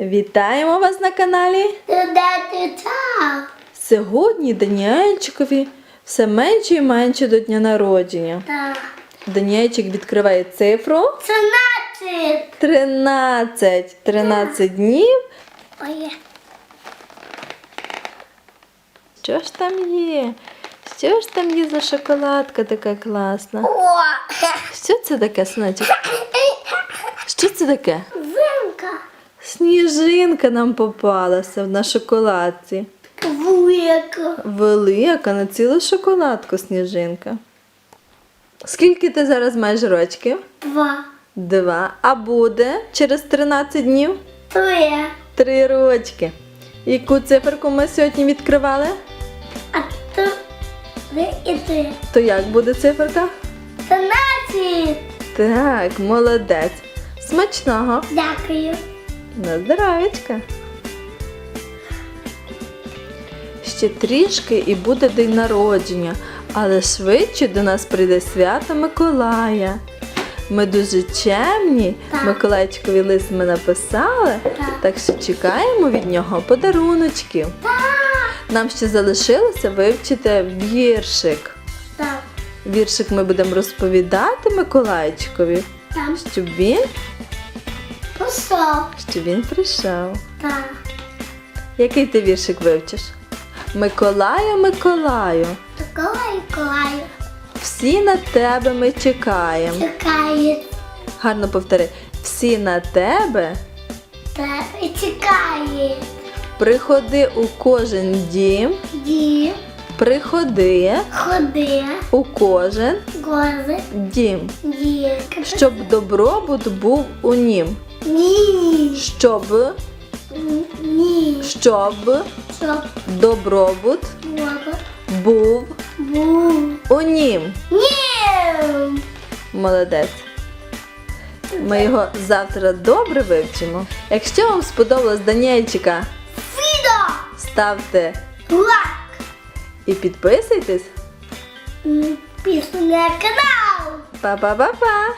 Вітаємо вас на каналі. Сьогодні Даніельчикові все менше і менше до дня народження. Так. Даніельчик відкриває цифру Це нацик. 13. 13 днів. Ой, Що ж там є? Що ж там є за шоколадка така класна? О, Що це таке, синочок? Що це таке? Сніжинка нам попалася на шоколадці. Велика. Велика на цілу шоколадку сніжинка. Скільки ти зараз маєш рочків? Два. Два. А буде через 13 днів? Три. Три рочки. Яку циферку ми сьогодні відкривали? А то ви і ти. То як буде циферка? Нацик. Так, молодець. Смачного. Дякую. На здоров'ячка. Ще трішки і буде день народження, але швидше до нас прийде свято Миколая. Ми дуже чемні. Так. Миколайчикові лист ми написали, Так. так що чекаємо від нього подаруночків. Нам ще залишилося вивчити віршик. Так. Віршик ми будемо розповідати Миколайчикові, Там щоб він, посол. щоб він прийшов. Так. Який ти віршик вивчиш? Миколаю, Миколаю, Такого Колаю. всі на тебе ми чекаємо. Чекає. Гарно повтори. Всі на тебе Тебе чекає. приходи у кожен дім, Ді. приходи Ходи. у кожен Гози. дім, Ді. щоб добробут був у нім. Ні. Щоб, Ні. щоб Щоб добробут було. був Бу. у нім. Ні. Молодець. Ми його завтра добре вивчимо. Якщо вам сподобалось Даніельчика, Фідо. ставте Лак. і підписуйтесь. Пісню на канал. Па-па-па-па! Па-па-па.